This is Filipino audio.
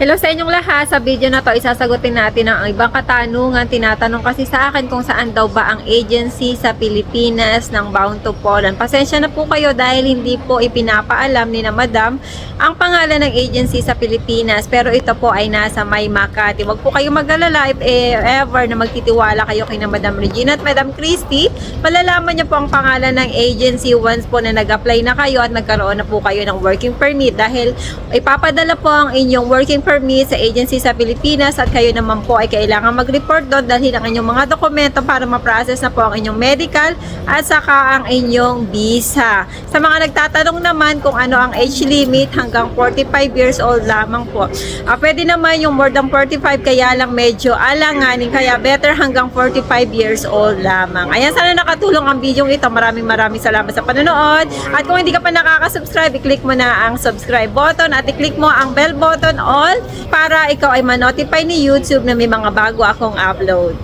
Hello sa inyong lahat. Sa video na to, isasagutin natin ang ibang katanungan. Tinatanong kasi sa akin kung saan daw ba ang agency sa Pilipinas ng Bound to Poland. Pasensya na po kayo dahil hindi po ipinapaalam ni na Madam ang pangalan ng agency sa Pilipinas. Pero ito po ay nasa May Makati. Huwag po kayo mag-alala if ever na magtitiwala kayo kay na Madam Regina at Madam Christy. Malalaman niyo po ang pangalan ng agency once po na nag-apply na kayo at nagkaroon na po kayo ng working permit dahil ipapadala po ang inyong working permit sa agency sa Pilipinas at kayo naman po ay kailangan mag-report doon dahil ang inyong mga dokumento para ma-process na po ang inyong medical at saka ang inyong visa. Sa mga nagtatanong naman kung ano ang age limit hanggang 45 years old lamang po. Ah, pwede naman yung more than 45 kaya lang medyo alanganin kaya better hanggang 45 years old lamang. Ayan, sana nakatulong ang video ito. Maraming maraming salamat sa panonood. At kung hindi ka pa nakaka-subscribe, i-click mo na ang subscribe button at i-click mo ang bell button all para ikaw ay manotify ni YouTube na may mga bago akong upload.